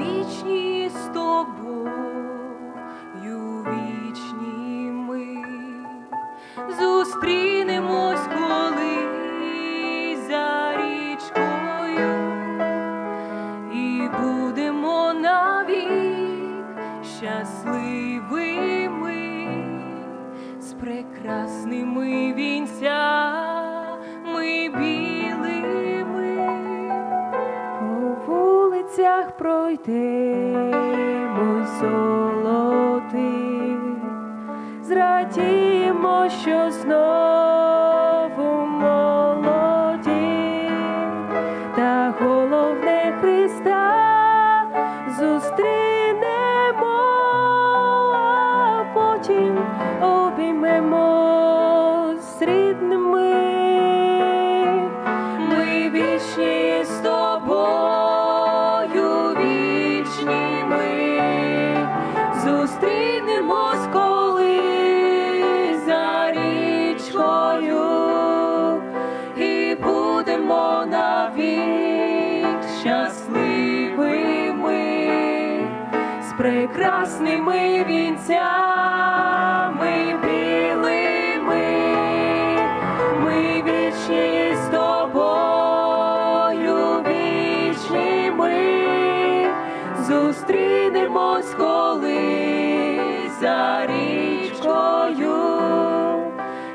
Вічні з тобою, вічні ми. Зустрінемось коли за річкою і будемо навік щасливими з прекрасними вулицях пройти солоти, зрадімо, що знову зустрінемось коли за річкою і будемо навік щасливими з прекрасними вінцями білими. Ми вічні з тобою, вічні зустрінемось коли за річкою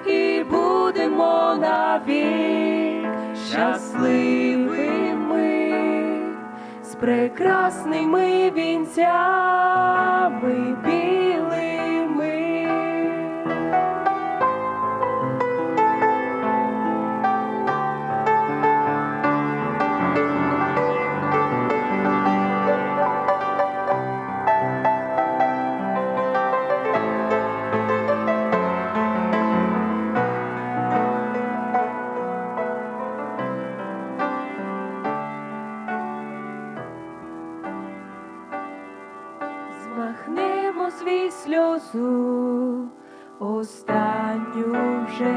і будемо навік щасливими з прекрасними вінцями свій сльозу останню вже.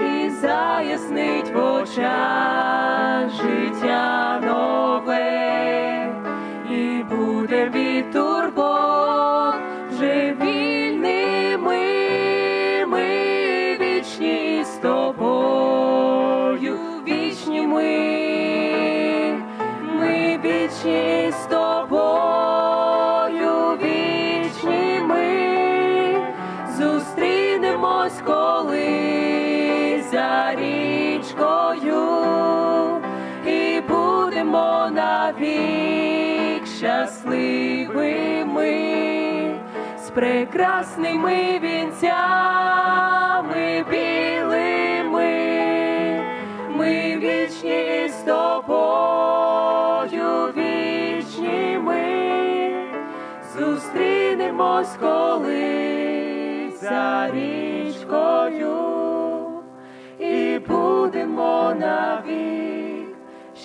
І заяснить в очах життя нове, і буде від турбот навік щасливими з прекрасними вінцями білими. Ми вічні з тобою, вічні ми. Зустрінемось коли за річкою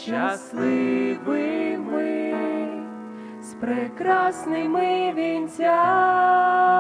щасливими з прекрасними вінцями.